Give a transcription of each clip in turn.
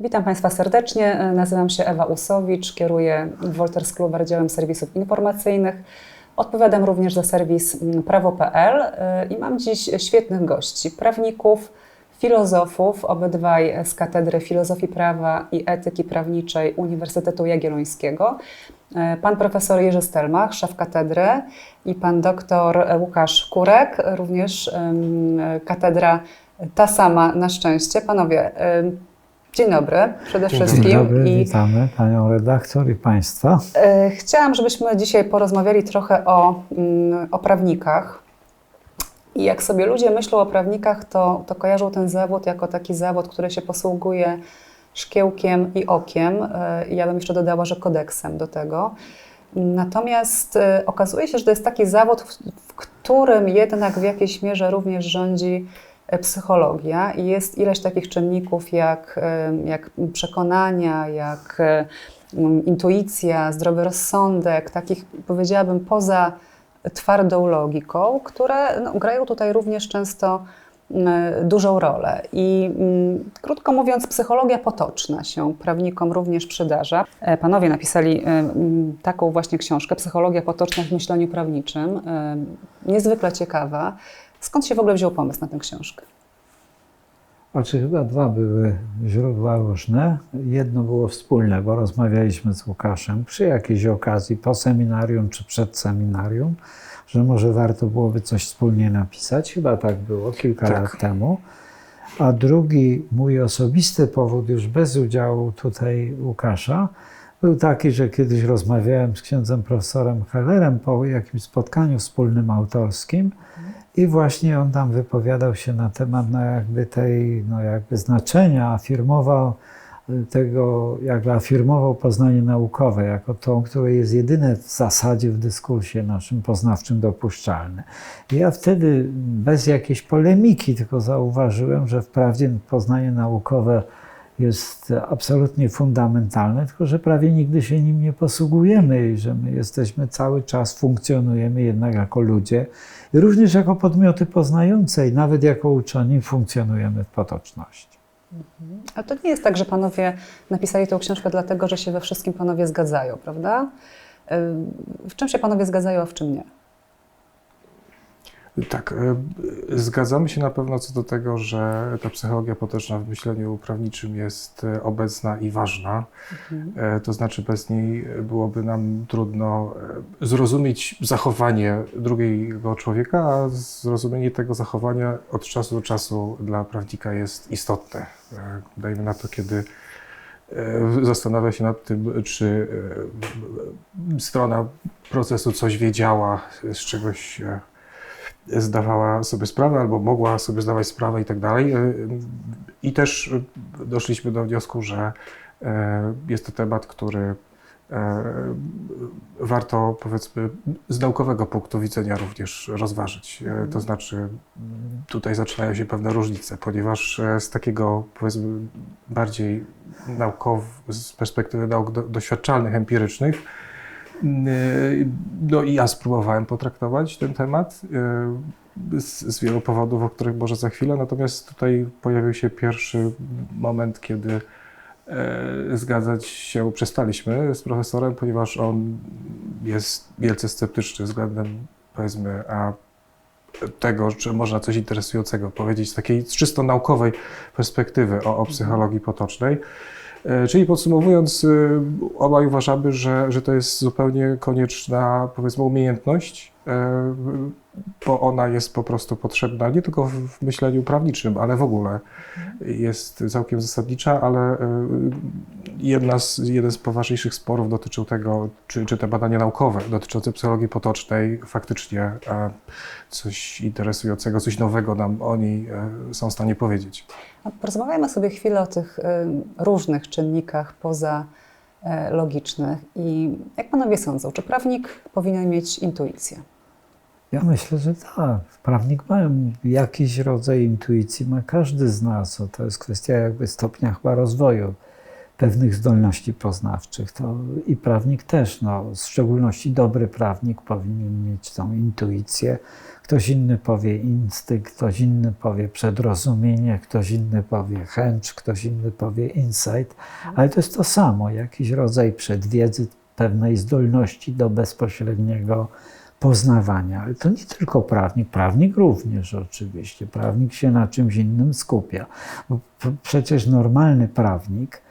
Witam Państwa serdecznie. Nazywam się Ewa Usowicz, kieruję Wolters Kluwer działem serwisów informacyjnych. Odpowiadam również za serwis prawo.pl i mam dziś świetnych gości, prawników, filozofów, obydwaj z Katedry Filozofii Prawa i Etyki Prawniczej Uniwersytetu Jagiellońskiego. Pan profesor Jerzy Stelmach, szef katedry i pan doktor Łukasz Kurek, również katedra ta sama na szczęście. Panowie, dzień dobry przede wszystkim. Dzień dobry, I witamy panią redaktor i państwa. e, chciałam, żebyśmy dzisiaj porozmawiali trochę o, mm, o prawnikach. I jak sobie ludzie myślą o prawnikach, to, to kojarzą ten zawód jako taki zawód, który się posługuje szkiełkiem i okiem. E, Ja bym jeszcze dodała, że kodeksem do tego. Natomiast e, okazuje się, że to jest taki zawód, w, w którym jednak w jakiejś mierze również rządzi psychologia i jest ileś takich czynników jak, e, jak przekonania, jak e, intuicja, zdrowy rozsądek, takich powiedziałabym poza twardą logiką, które no, grają tutaj również często dużą rolę. I mm, krótko mówiąc, psychologia potoczna się prawnikom również przydarza. E, Panowie napisali e, taką właśnie książkę, Psychologia potoczna w myśleniu prawniczym. E, Niezwykle ciekawa. Skąd się w ogóle wziął pomysł na tę książkę? Znaczy chyba dwa były źródła różne. Jedno było wspólne, bo rozmawialiśmy z Łukaszem przy jakiejś okazji, po seminarium czy przed seminarium, że może warto byłoby coś wspólnie napisać. Chyba tak było kilka Tak. lat temu. A drugi mój osobisty powód, już bez udziału tutaj Łukasza, był taki, że kiedyś rozmawiałem z księdzem profesorem Hellerem po jakimś spotkaniu wspólnym autorskim i właśnie on tam wypowiadał się na temat no jakby tej, no jakby znaczenia, afirmował y, tego, jakby afirmował poznanie naukowe jako to, które jest jedyne w zasadzie w dyskursie naszym poznawczym dopuszczalne. I ja wtedy bez jakiejś polemiki tylko zauważyłem, że wprawdzie poznanie naukowe jest absolutnie fundamentalne, tylko że prawie nigdy się nim nie posługujemy i że my jesteśmy cały czas, funkcjonujemy jednak jako ludzie również jako podmioty poznające i nawet jako uczeni funkcjonujemy w potoczności. Ale to nie jest tak, że panowie napisali tę książkę dlatego, że się we wszystkim panowie zgadzają, prawda? Ym, W czym się panowie zgadzają, a w czym nie? Tak, e, zgadzamy się na pewno co do tego, że ta psychologia potoczna w myśleniu prawniczym jest e, obecna i ważna. E, To znaczy, bez niej byłoby nam trudno zrozumieć zachowanie drugiego człowieka, a zrozumienie tego zachowania od czasu do czasu dla prawnika jest istotne. Dajmy na to, kiedy zastanawia się nad tym, czy strona procesu coś wiedziała, z czegoś zdawała sobie sprawę albo mogła sobie zdawać sprawę i tak dalej. E, I też doszliśmy do wniosku, że e, jest to temat, który e, warto powiedzmy z naukowego punktu widzenia również rozważyć. E, To znaczy tutaj zaczynają się pewne różnice, ponieważ z takiego powiedzmy bardziej naukow, z perspektywy nauk do, doświadczalnych, empirycznych, No i ja spróbowałem potraktować ten temat yy, z, z wielu powodów, o których może za chwilę, natomiast tutaj pojawił się pierwszy moment, kiedy e, zgadzać się przestaliśmy z profesorem, ponieważ on jest wielce sceptyczny względem, powiedzmy, a tego, czy można coś interesującego powiedzieć z takiej czysto naukowej perspektywy o, o psychologii potocznej. E, Czyli podsumowując, y, obaj uważamy, że, że to jest zupełnie konieczna, powiedzmy, umiejętność, e, bo ona jest po prostu potrzebna nie tylko w myśleniu prawniczym, ale w ogóle jest całkiem zasadnicza, ale e, jedna z, jeden z poważniejszych sporów dotyczył tego, czy, czy te badania naukowe dotyczące psychologii potocznej faktycznie e, coś interesującego, coś nowego nam o niej e, są w stanie powiedzieć. Porozmawiajmy sobie chwilę o tych ym, różnych czynnikach poza e, logicznych i jak panowie sądzą, czy prawnik powinien mieć intuicję? Ja myślę, że tak. Prawnik ma jakiś rodzaj intuicji, ma każdy z nas. To jest kwestia jakby stopnia chyba rozwoju pewnych zdolności poznawczych. To i prawnik też, no, w szczególności dobry prawnik powinien mieć tą intuicję. Ktoś inny powie instynkt, ktoś inny powie przedrozumienie, ktoś inny powie chęć, ktoś inny powie insight, ale to jest to samo, jakiś rodzaj przedwiedzy, pewnej zdolności do bezpośredniego poznawania. Ale to nie tylko prawnik, prawnik również oczywiście. Prawnik się na czymś innym skupia. Bo przecież normalny prawnik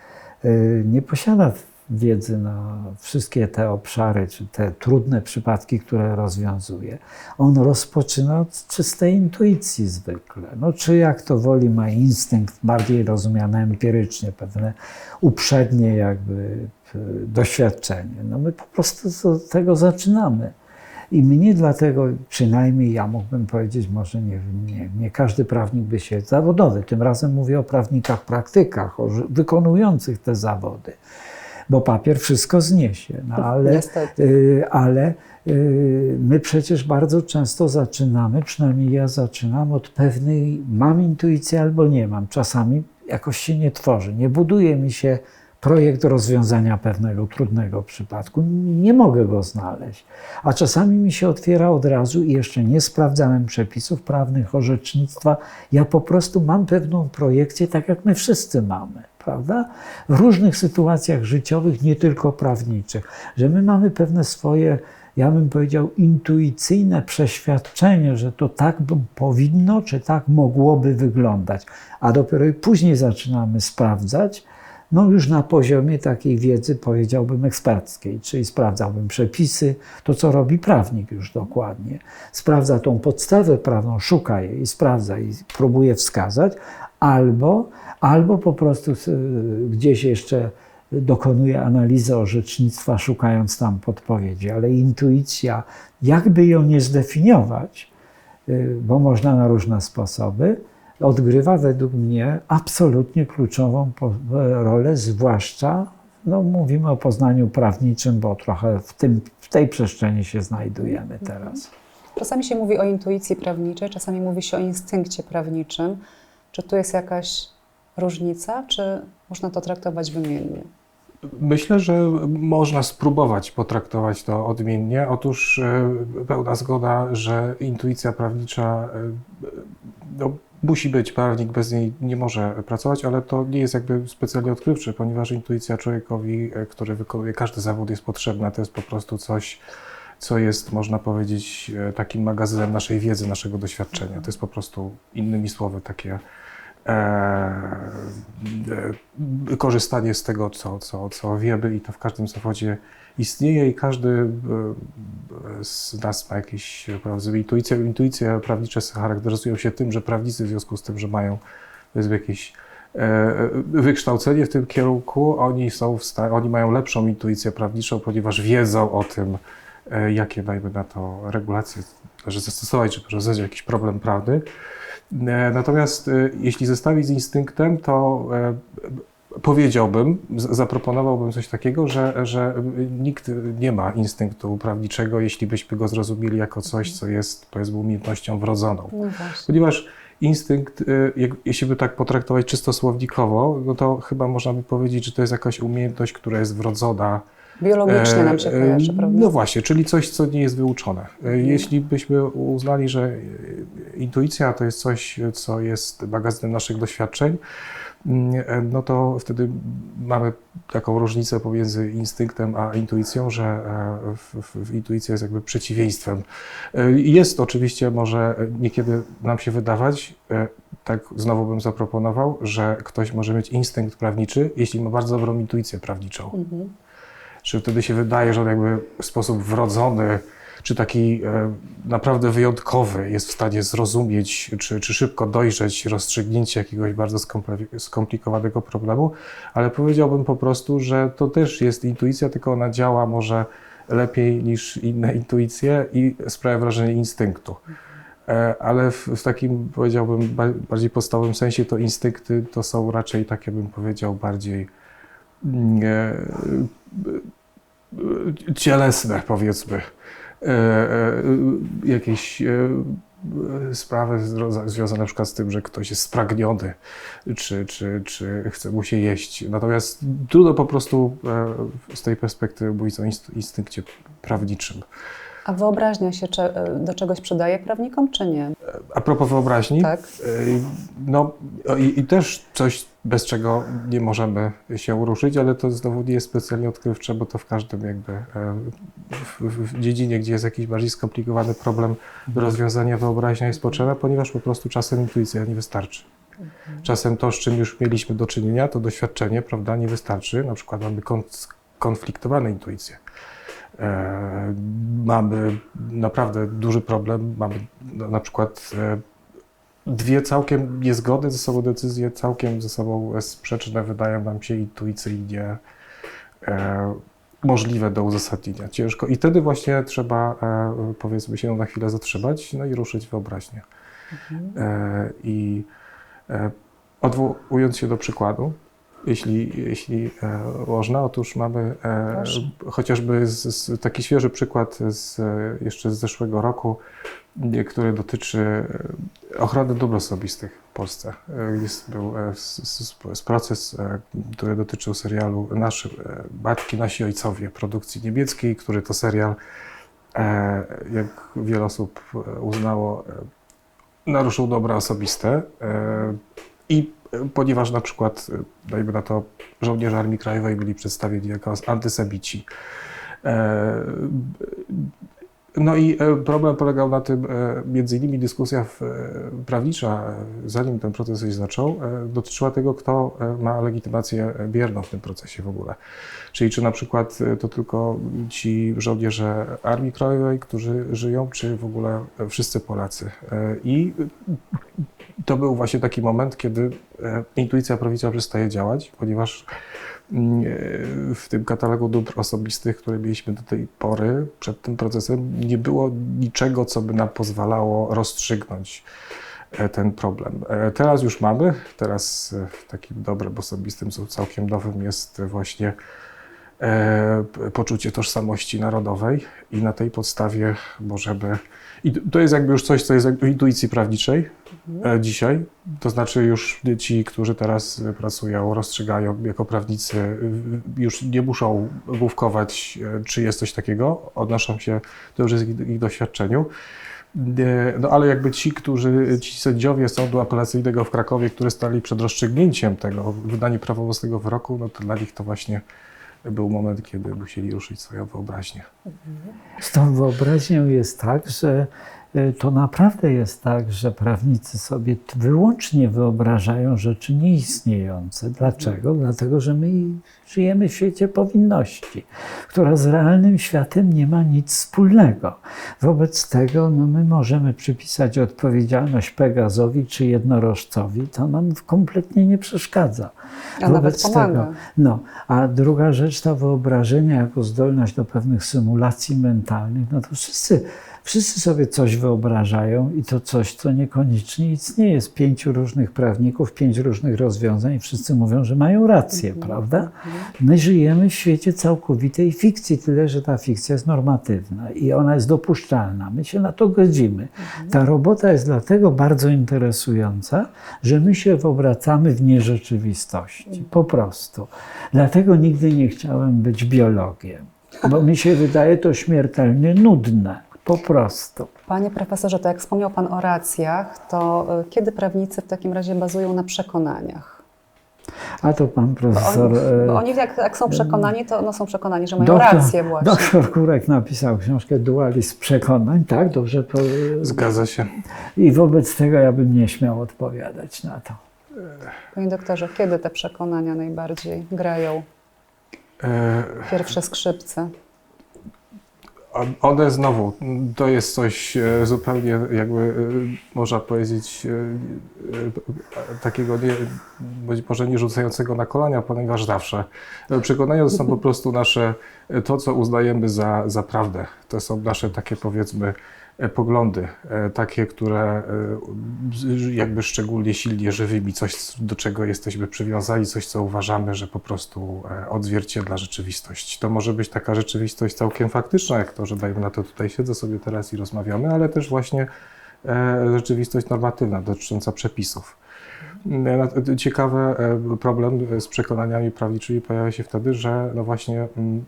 y, nie posiada wiedzy na wszystkie te obszary, czy te trudne przypadki, które rozwiązuje. On rozpoczyna od czystej intuicji zwykle. No, czy jak to woli, ma instynkt bardziej rozumiany empirycznie, pewne uprzednie jakby doświadczenie. No my po prostu od tego zaczynamy. I mnie dlatego, przynajmniej ja mógłbym powiedzieć, może nie, nie, nie każdy prawnik by się zawodowy, tym razem mówię o prawnikach, praktykach, o wykonujących te zawody, bo papier wszystko zniesie, no ale, y, ale y, my przecież bardzo często zaczynamy, przynajmniej ja zaczynam od pewnej, mam intuicję albo nie mam, czasami jakoś się nie tworzy, nie buduje mi się projekt rozwiązania pewnego trudnego przypadku. Nie mogę go znaleźć. A czasami mi się otwiera od razu i jeszcze nie sprawdzałem przepisów prawnych, orzecznictwa. Ja po prostu mam pewną projekcję, tak jak my wszyscy mamy, prawda? W różnych sytuacjach życiowych, nie tylko prawniczych, że my mamy pewne swoje, ja bym powiedział, intuicyjne przeświadczenie, że to tak powinno, czy tak mogłoby wyglądać. A dopiero później zaczynamy sprawdzać, no już na poziomie takiej wiedzy, powiedziałbym, eksperckiej, czyli sprawdzałbym przepisy, to co robi prawnik już dokładnie. Sprawdza tą podstawę prawną, szuka jej, sprawdza i próbuje wskazać, albo, albo po prostu s- gdzieś jeszcze dokonuje analizy orzecznictwa, szukając tam podpowiedzi, ale intuicja, jakby ją nie zdefiniować, y, bo można na różne sposoby, odgrywa według mnie absolutnie kluczową po- rolę, zwłaszcza, no mówimy o poznaniu prawniczym, bo trochę w, tym, w tej przestrzeni się znajdujemy teraz. Czasami się mówi o intuicji prawniczej, czasami mówi się o instynkcie prawniczym. Czy tu jest jakaś różnica, czy można to traktować wymiennie? Myślę, że można spróbować potraktować to odmiennie. Otóż e, pełna zgoda, że intuicja prawnicza e, no, musi być, prawnik bez niej nie może pracować, ale to nie jest jakby specjalnie odkrywcze, ponieważ intuicja człowiekowi, e, który wykonuje każdy zawód jest potrzebna. To jest po prostu coś, co jest, można powiedzieć, e, takim magazynem naszej wiedzy, naszego doświadczenia. To jest po prostu, innymi słowy, takie korzystanie z tego, co, co, co wiemy i to w każdym zawodzie istnieje i każdy e, z nas ma jakieś powiedzmy, intuicje. Intuicje prawnicze charakteryzują się tym, że prawnicy w związku z tym, że mają jakieś e, wykształcenie w tym kierunku, oni są oni mają lepszą intuicję prawniczą, ponieważ wiedzą o tym, e, jakie dajmy na to regulacje że zastosować, żeby rozwiązać jakiś problem prawny. E, Natomiast e, jeśli zestawić z instynktem, to e, powiedziałbym, zaproponowałbym coś takiego, że, że nikt nie ma instynktu prawniczego, jeśli byśmy go zrozumieli jako coś, co jest powiedzmy umiejętnością wrodzoną. No. Ponieważ instynkt, jeśli by tak potraktować czysto słownikowo, no to chyba można by powiedzieć, że to jest jakaś umiejętność, która jest wrodzona. Biologicznie nam się E, e, kojarzy, prawda? No właśnie, czyli coś, co nie jest wyuczone. E, Jeśli byśmy uznali, że e, intuicja to jest coś, co jest magazynem naszych doświadczeń, mm, e, no to wtedy mamy taką różnicę pomiędzy instynktem a intuicją, że e, w, w, intuicja jest jakby przeciwieństwem. E, Jest oczywiście, może niekiedy nam się wydawać, e, tak znowu bym zaproponował, że ktoś może mieć instynkt prawniczy, jeśli ma bardzo dobrą intuicję prawniczą Mhm. Że wtedy się wydaje, że on jakby w sposób wrodzony, czy taki e, naprawdę wyjątkowy jest w stanie zrozumieć, czy, czy szybko dojrzeć rozstrzygnięcie jakiegoś bardzo skompli- skomplikowanego problemu, ale powiedziałbym po prostu, że to też jest intuicja, tylko ona działa może lepiej niż inne intuicje i sprawia wrażenie instynktu. E, Ale w, w takim, powiedziałbym, ba- bardziej podstawowym sensie to instynkty to są raczej takie, bym powiedział, bardziej mm, e, cielesne, powiedzmy. E, e, jakieś e, sprawy związane na przykład z tym, że ktoś jest spragniony, czy, czy, czy chce mu się jeść. Natomiast trudno po prostu z tej perspektywy mówić o inst- instynkcie prawniczym. A wyobraźnia się do czegoś przydaje prawnikom, czy nie? A propos wyobraźni, Tak. y, no i, i też coś, bez czego nie możemy się ruszyć, ale to znowu nie jest specjalnie odkrywcze, bo to w każdym jakby e, w, w, dziedzinie, gdzie jest jakiś bardziej skomplikowany problem do rozwiązania, wyobraźnia jest potrzebna, ponieważ po prostu czasem intuicja nie wystarczy. Czasem to, z czym już mieliśmy do czynienia, to doświadczenie, prawda, nie wystarczy. Na przykład mamy kon- konfliktowane intuicje. E, mamy naprawdę duży problem. Mamy na przykład e, dwie całkiem niezgodne ze sobą decyzje, całkiem ze sobą sprzeczne, wydają nam się intuicyjnie e, możliwe do uzasadnienia. Ciężko. I wtedy właśnie trzeba, powiedzmy się, na chwilę zatrzymać no i ruszyć wyobraźnię. E, I odwołując się do przykładu, jeśli, jeśli e, można, otóż mamy e, Proszę. chociażby z, z, taki świeży przykład z, e, jeszcze z zeszłego roku, który dotyczy ochrony dóbr osobistych w Polsce. Jest, był s- proces, który dotyczył serialu Nasze Matki, Nasi Ojcowie, produkcji niemieckiej, który to serial, jak wiele osób uznało, naruszył dobra osobiste. I ponieważ na przykład, e, dajmy na to, żołnierze Armii Krajowej byli przedstawieni jako antysemici. E, No i e, problem polegał na tym, e, między innymi dyskusja prawnicza, zanim ten proces się zaczął, dotyczyła tego, kto ma legitymację bierną w tym procesie w ogóle. Czyli czy na przykład to tylko ci żołnierze Armii Krajowej, którzy żyją, czy w ogóle wszyscy Polacy. I to był właśnie taki moment, kiedy intuicja prawnicza przestaje działać, ponieważ mm, e, w tym katalogu dóbr osobistych, które mieliśmy do tej pory przed tym procesem, nie było niczego, co by nam pozwalało rozstrzygnąć e, ten problem. E, Teraz już mamy, teraz e, takim dobrem osobistym, całkiem nowym jest właśnie e, poczucie tożsamości narodowej i na tej podstawie możemy. I to jest jakby już coś, co jest w intuicji prawniczej e, dzisiaj. To znaczy już ci, którzy teraz e, pracują, rozstrzygają jako prawnicy, już nie muszą główkować, e, czy jest coś takiego, odnoszą się, to już ich, doświadczeniu. E, No ale jakby ci, którzy, ci sędziowie Sądu Apelacyjnego w Krakowie, którzy stali przed rozstrzygnięciem tego, wydanie prawomocnego wyroku, no to dla nich to właśnie był moment, kiedy musieli ruszyć swoją wyobraźnię. Z tą wyobraźnią jest tak, że to naprawdę jest tak, że prawnicy sobie wyłącznie wyobrażają rzeczy nieistniejące. Dlaczego? Dlatego, że my żyjemy w świecie powinności, która z realnym światem nie ma nic wspólnego. Wobec tego no, my możemy przypisać odpowiedzialność Pegazowi czy jednorożcowi, to nam kompletnie nie przeszkadza. A nawet pomaga. No, a druga rzecz, to wyobrażenie jako zdolność do pewnych symulacji mentalnych, no to wszyscy, wszyscy sobie coś wyobrażają i to coś, co niekoniecznie istnieje. Z pięciu różnych prawników, pięć różnych rozwiązań i wszyscy mówią, że mają rację, prawda? My żyjemy w świecie całkowitej fikcji, tyle że ta fikcja jest normatywna i ona jest dopuszczalna. My się na to godzimy. Ta robota jest dlatego bardzo interesująca, że my się obracamy w nierzeczywistości. Po prostu. Dlatego nigdy nie chciałem być biologiem, bo mi się wydaje to śmiertelnie nudne. Po prostu. Panie profesorze, to jak wspomniał Pan o racjach, to y, kiedy prawnicy w takim razie bazują na przekonaniach? A to pan Bo profesor. oni, e, bo oni jak, jak są przekonani, to no, są przekonani, że mają doktor- rację właśnie. Doktor Kurek napisał książkę Dualizm przekonań, tak? Dobrze. Po, Zgadza się. I wobec tego ja bym nie śmiał odpowiadać na to. Panie doktorze, kiedy te przekonania najbardziej grają E, pierwsze skrzypce? One znowu, to jest coś e, zupełnie jakby, e, można powiedzieć, e, takiego nie, być może nie rzucającego na kolania, ponieważ zawsze. Przekonania są po prostu nasze, to co uznajemy za, za prawdę. To są nasze takie powiedzmy poglądy, e, takie, które e, jakby szczególnie silnie żywymi, coś do czego jesteśmy przywiązani, coś co uważamy, że po prostu e, odzwierciedla rzeczywistość. To może być taka rzeczywistość całkiem faktyczna, jak to, że dajmy na to tutaj siedzę sobie teraz i rozmawiamy, ale też właśnie e, rzeczywistość normatywna dotycząca przepisów. E, na- Ciekawy e, problem z przekonaniami prawniczymi pojawia się wtedy, że no właśnie mm,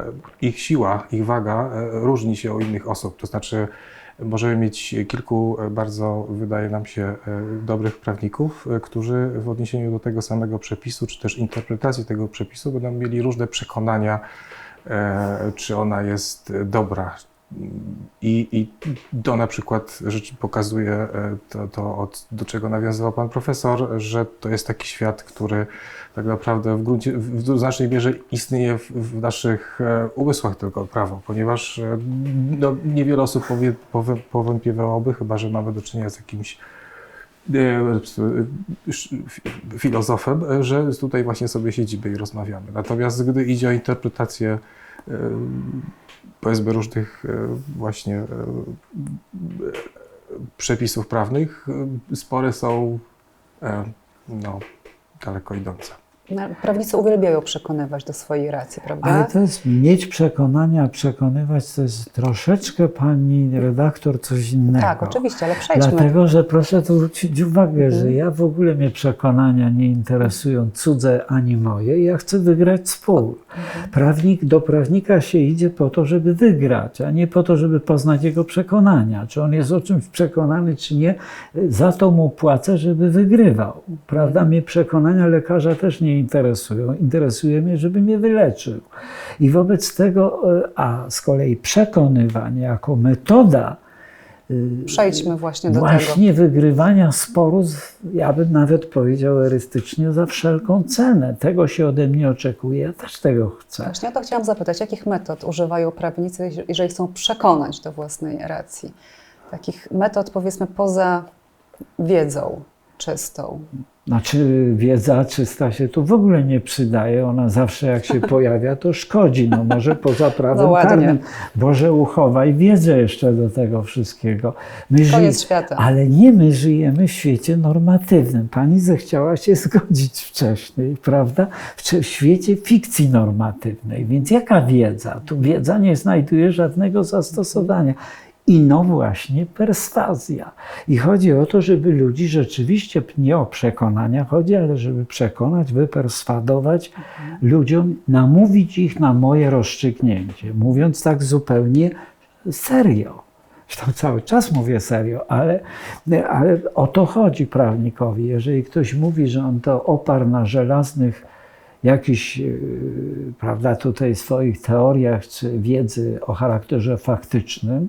e, ich siła, ich waga e, różni się od innych osób. To znaczy, możemy mieć kilku e, bardzo, wydaje nam się, e, dobrych prawników, e, którzy w odniesieniu do tego samego przepisu, czy też interpretacji tego przepisu, będą mieli różne przekonania, e, czy ona jest e, dobra. I, I to na przykład rzecz pokazuje e, to, to od, do czego nawiązywał pan profesor, że to jest taki świat, który tak naprawdę w, gruncie, w znacznej mierze istnieje w, w naszych e, umysłach tylko prawo, ponieważ e, no, niewiele osób powie, powie, powątpiewałoby, chyba że mamy do czynienia z jakimś filozofem, że tutaj właśnie sobie siedzimy i rozmawiamy. Natomiast gdy idzie o interpretację powiedzmy różnych e, właśnie e, przepisów prawnych, e, spory są e, no, daleko idące. No, Prawnicy uwielbiają przekonywać do swojej racji, prawda? Ale to jest mieć przekonania, przekonywać, to jest troszeczkę pani redaktor coś innego. tak, oczywiście, ale przejdźmy. Dlatego, że proszę tu zwrócić uwagę, że ja w ogóle mnie przekonania nie interesują cudze ani moje. Ja chcę wygrać spór. Prawnik, do prawnika się idzie po to, żeby wygrać, a nie po to, żeby poznać jego przekonania. Czy on jest o czymś przekonany, czy nie. Za to mu płacę, żeby wygrywał. Prawda? Mnie przekonania lekarza też nie interesują. Interesuje mnie, żeby mnie wyleczył. I wobec tego, e, a z kolei przekonywanie jako metoda Przejdźmy właśnie do tego. właśnie wygrywania sporu, z- ja bym nawet powiedział erystycznie, za wszelką cenę. Tego się ode mnie oczekuje, ja też tego chcę. Właśnie o to chciałam zapytać, jakich metod używają prawnicy, jeżeli chcą przekonać do własnej racji? Takich metod, powiedzmy, poza wiedzą czystą. Znaczy wiedza czysta się tu w ogóle nie przydaje, ona zawsze jak się pojawia, to szkodzi. No może poza prawem No karnym. Boże uchowaj wiedzę jeszcze do tego wszystkiego. My Koniec żyjemy- świata. Ale nie my żyjemy w świecie normatywnym. Pani zechciała się zgodzić wcześniej, prawda? W świecie fikcji normatywnej. Więc jaka wiedza? Tu wiedza nie znajduje żadnego zastosowania. I no właśnie perswazja. I chodzi o to, żeby ludzi rzeczywiście nie o przekonania chodzi, ale żeby przekonać, wyperswadować ludziom, namówić ich na moje rozstrzygnięcie. Mówiąc tak zupełnie serio. Zresztą cały czas mówię serio, ale, ale o to chodzi prawnikowi. Jeżeli ktoś mówi, że on to oparł na żelaznych jakichś, yy, prawda, tutaj swoich teoriach czy wiedzy o charakterze faktycznym,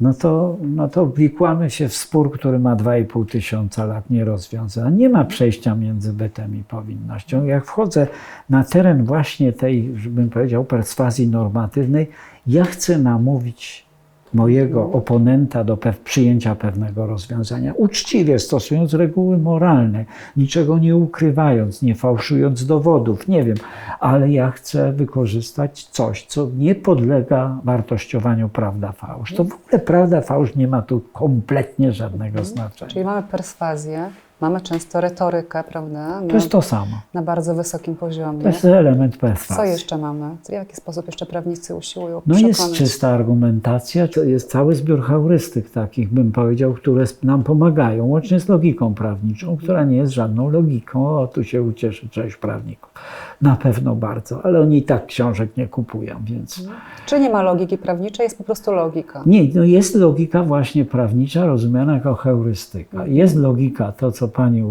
no to, no to wikłamy się w spór, który ma 2,5 tysiąca lat nierozwiązany. Nie ma przejścia między bytem i powinnością. Jak wchodzę na teren właśnie tej, bym powiedział, perswazji normatywnej, ja chcę namówić mojego oponenta do przyjęcia pewnego rozwiązania. Uczciwie stosując reguły moralne, niczego nie ukrywając, nie fałszując dowodów, nie wiem, ale ja chcę wykorzystać coś, co nie podlega wartościowaniu prawda fałsz. To w ogóle prawda fałsz nie ma tu kompletnie żadnego znaczenia. Czyli mamy perswazję, mamy często retorykę, prawda? Na, To jest to samo. na bardzo wysokim poziomie. To jest element Co perswazji. jeszcze mamy? W jaki sposób jeszcze prawnicy usiłują No przekonać? jest czysta argumentacja, to jest cały zbiór heurystyk takich, bym powiedział, które nam pomagają, łącznie z logiką prawniczą, która nie jest żadną logiką. O, tu się ucieszy część prawników. Na pewno bardzo, ale oni i tak książek nie kupują, więc... Czy nie ma logiki prawniczej, jest po prostu logika. Nie, no jest logika właśnie prawnicza, rozumiana jako heurystyka. Jest logika, to co pani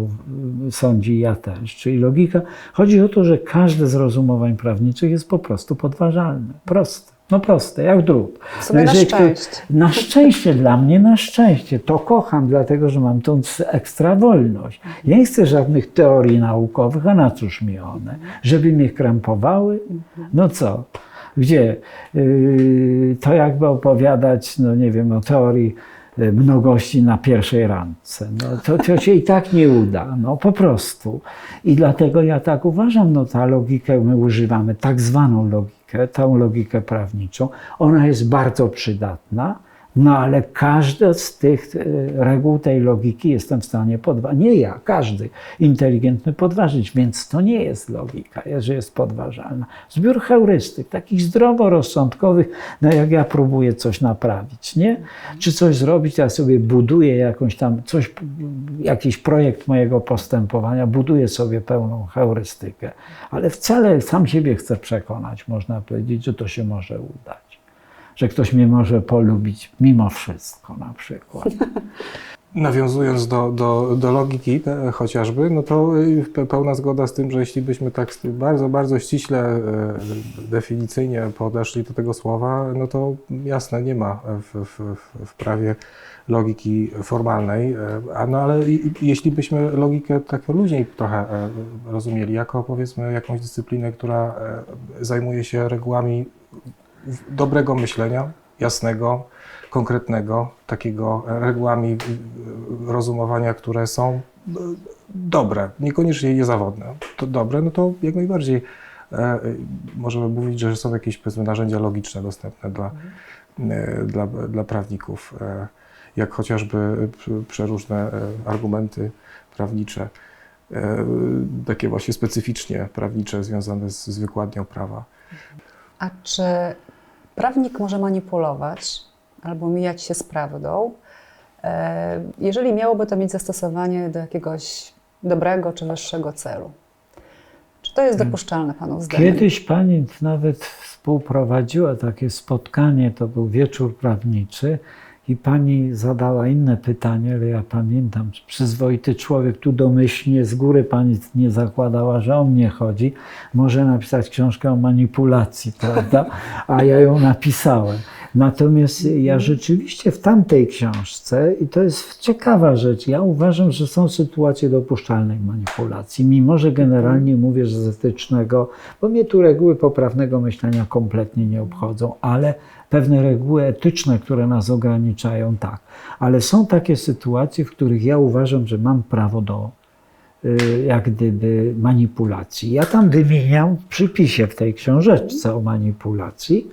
sądzi, ja też, czyli logika. Chodzi o to, że każde z rozumowań prawniczych jest po prostu podważalne. Proste. No proste, jak drut. W sumie na jeżeli szczęście. Na szczęście, dla mnie na szczęście. To kocham, dlatego że mam tą ekstra wolność. Ja nie chcę żadnych teorii naukowych, a na cóż mi one? Żeby mnie krępowały? No co? Gdzie? Yy, to jakby opowiadać, no nie wiem, o teorii y, mnogości na pierwszej randce. No, to, to się i tak nie uda, no po prostu. I dlatego ja tak uważam, no ta logikę my używamy, tak zwaną logikę, tą logikę prawniczą, ona jest bardzo przydatna, No ale każda z tych e, reguł tej logiki jestem w stanie podważyć. Nie ja, każdy inteligentny podważyć, więc to nie jest logika, że jest podważalna. Zbiór heurystyk, takich zdroworozsądkowych, no jak ja próbuję coś naprawić, nie? Czy coś zrobić, ja sobie buduję jakąś tam, coś, jakiś projekt mojego postępowania, buduję sobie pełną heurystykę, ale wcale sam siebie chcę przekonać, można powiedzieć, że to się może udać że ktoś mnie może polubić mimo wszystko na przykład. Nawiązując do, do, do logiki te, chociażby, no to pe- pełna zgoda z tym, że jeśli byśmy tak bardzo, bardzo ściśle, e, definicyjnie podeszli do tego słowa, no to jasne, nie ma w, w, w- prawie logiki formalnej, e, a no ale jeśli byśmy logikę tak luźniej trochę e, rozumieli, jako powiedzmy jakąś dyscyplinę, która e, zajmuje się regułami dobrego myślenia, jasnego, konkretnego, takiego regułami rozumowania, które są e, dobre, niekoniecznie niezawodne. To dobre, no to jak najbardziej e, możemy mówić, że są jakieś narzędzia logiczne dostępne dla, e, dla, dla prawników, e, jak chociażby przeróżne argumenty prawnicze, takie właśnie specyficznie prawnicze, związane z, z wykładnią prawa. A czy prawnik może manipulować albo mijać się z prawdą, e, jeżeli miałoby to mieć zastosowanie do jakiegoś dobrego czy wyższego celu? Czy to jest dopuszczalne Panu zdaniem? Kiedyś pani nawet współprowadziła takie spotkanie, to był wieczór prawniczy i pani zadała inne pytanie, ale ja pamiętam, przyzwoity człowiek tu domyślnie z góry pani nie zakładała, że o mnie chodzi, może napisać książkę o manipulacji, prawda? A ja ją napisałem. Natomiast ja rzeczywiście w tamtej książce, i to jest ciekawa rzecz, ja uważam, że są sytuacje dopuszczalnej manipulacji, mimo że generalnie mówię, że z etycznego, bo mnie tu reguły poprawnego myślenia kompletnie nie obchodzą, ale pewne reguły etyczne, które nas ograniczają, tak. Ale są takie sytuacje, w których ja uważam, że mam prawo do y, jak gdyby manipulacji. Ja tam wymieniam w przypisie w tej książeczce o manipulacji,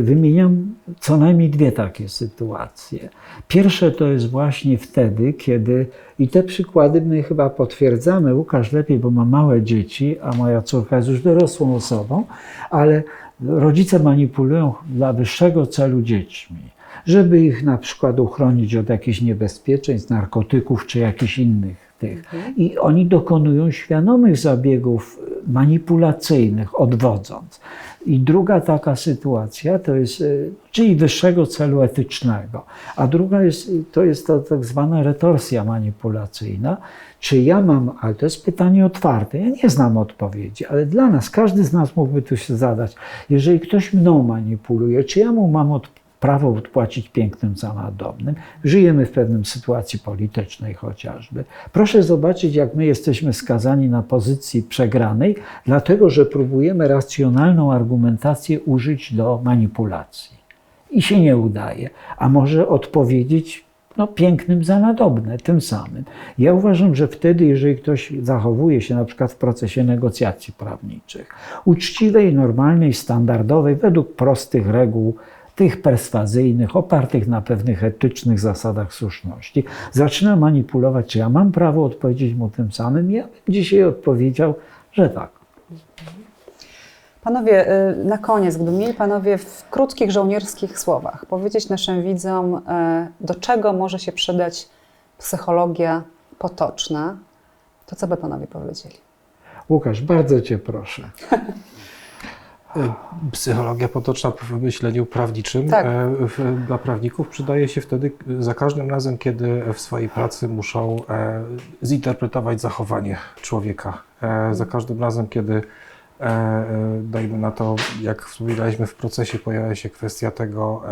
wymieniam co najmniej dwie takie sytuacje. Pierwsze to jest właśnie wtedy, kiedy, i te przykłady my chyba potwierdzamy, Łukasz lepiej, bo ma małe dzieci, a moja córka jest już dorosłą osobą, ale rodzice manipulują dla wyższego celu dziećmi, żeby ich na przykład uchronić od jakichś niebezpieczeństw, narkotyków czy jakichś innych tych. I oni dokonują świadomych zabiegów manipulacyjnych, odwodząc. I druga taka sytuacja to jest, y, czyli wyższego celu etycznego, a druga jest, to jest to tak zwana retorsja manipulacyjna. Czy ja mam, ale to jest pytanie otwarte, ja nie znam odpowiedzi, ale dla nas, każdy z nas mógłby tu się zadać, jeżeli ktoś mną manipuluje, czy ja mu mam od, prawo odpłacić pięknym za nadobnym? Żyjemy w pewnym sytuacji politycznej chociażby. Proszę zobaczyć, jak my jesteśmy skazani na pozycji przegranej, dlatego że próbujemy racjonalną argumentację użyć do manipulacji. I się nie udaje. A może odpowiedzieć no, pięknym za nadobne, tym samym. Ja uważam, że wtedy, jeżeli ktoś zachowuje się na przykład w procesie negocjacji prawniczych, uczciwej, normalnej, standardowej, według prostych reguł, tych perswazyjnych, opartych na pewnych etycznych zasadach słuszności, zaczyna manipulować, czy ja mam prawo odpowiedzieć mu tym samym, ja bym dzisiaj odpowiedział, że tak. Panowie, y, na koniec, gdyby mieli Panowie w krótkich żołnierskich słowach powiedzieć naszym widzom, y, do czego może się przydać psychologia potoczna, to co by Panowie powiedzieli? Łukasz, bardzo Cię proszę. Psychologia potoczna w myśleniu prawniczym Tak. e, dla prawników przydaje się wtedy za każdym razem, kiedy w swojej pracy muszą e, zinterpretować zachowanie człowieka. E, za każdym razem, kiedy dajmy na to, jak wspominaliśmy w procesie, pojawia się kwestia tego,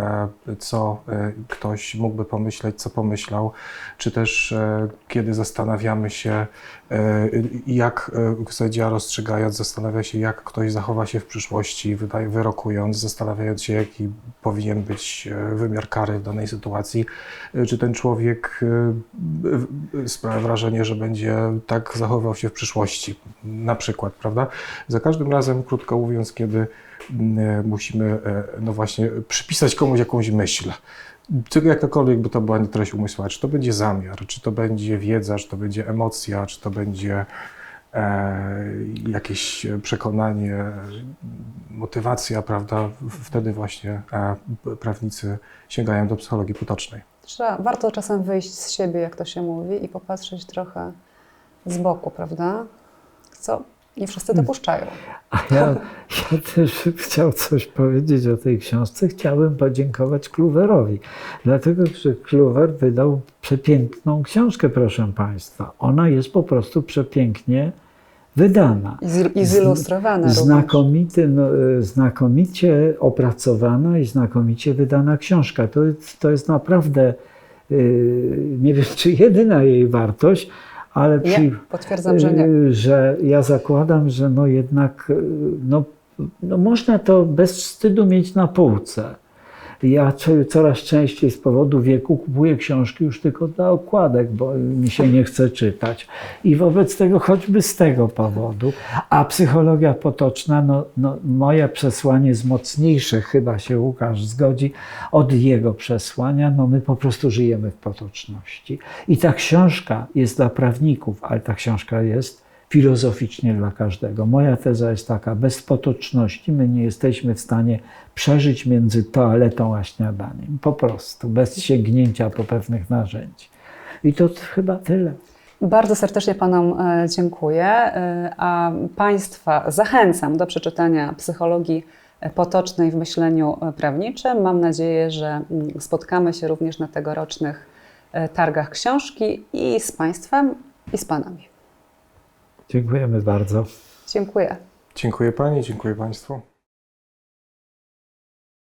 e, co e, ktoś mógłby pomyśleć, co pomyślał, czy też e, kiedy zastanawiamy się, e, jak e, sędzia rozstrzygając, zastanawia się, jak ktoś zachowa się w przyszłości, wyrokując, zastanawiając się, jaki powinien być e, wymiar kary w danej sytuacji, e, czy ten człowiek e, sprawia wrażenie, że będzie tak zachowywał się w przyszłości, na przykład, prawda? Za każdym razem, krótko mówiąc, kiedy e, musimy, e, no właśnie, przypisać komuś jakąś myśl, Czy jakkolwiek by to była treść umysłowa, czy to będzie zamiar, czy to będzie wiedza, czy to będzie emocja, czy to będzie e, jakieś przekonanie, motywacja, prawda? Wtedy właśnie e, prawnicy sięgają do psychologii potocznej. Trzeba, warto czasem wyjść z siebie, jak to się mówi, i popatrzeć trochę z boku, prawda? Co nie wszyscy dopuszczają. A ja, ja też chciał coś powiedzieć o tej książce. Chciałem podziękować Kluwerowi, dlatego że Kluwer wydał przepiękną książkę, proszę Państwa. Ona jest po prostu przepięknie wydana. I, z, i zilustrowane również. Znakomity, no, e, znakomicie opracowana i znakomicie wydana książka. To, jest- to jest naprawdę, yy, nie wiem czy jedyna jej wartość, ale przy, Nie, potwierdzam, że nie. yy, że ja zakładam, że no jednak yy, no, no można to bez wstydu mieć na półce. Ja co- coraz częściej z powodu wieku kupuję książki już tylko dla okładek, bo mi się nie chce czytać. I wobec tego, choćby z tego powodu, a psychologia potoczna, no, no moje przesłanie jest mocniejsze, chyba się Łukasz zgodzi, od jego przesłania. No my po prostu żyjemy w potoczności. I ta książka jest dla prawników, ale ta książka jest filozoficznie dla każdego. Moja teza jest taka, bez potoczności my nie jesteśmy w stanie przeżyć między toaletą a śniadaniem. Po prostu, bez sięgnięcia po pewnych narzędzi. I to chyba tyle. Bardzo serdecznie Panom e, dziękuję, e, a Państwa zachęcam do przeczytania psychologii potocznej w myśleniu prawniczym. Mam nadzieję, że mm, spotkamy się również na tegorocznych e, targach książki i z Państwem, i z Panami. Dziękujemy bardzo. Dziękuję. Dziękuję Pani, dziękuję Państwu.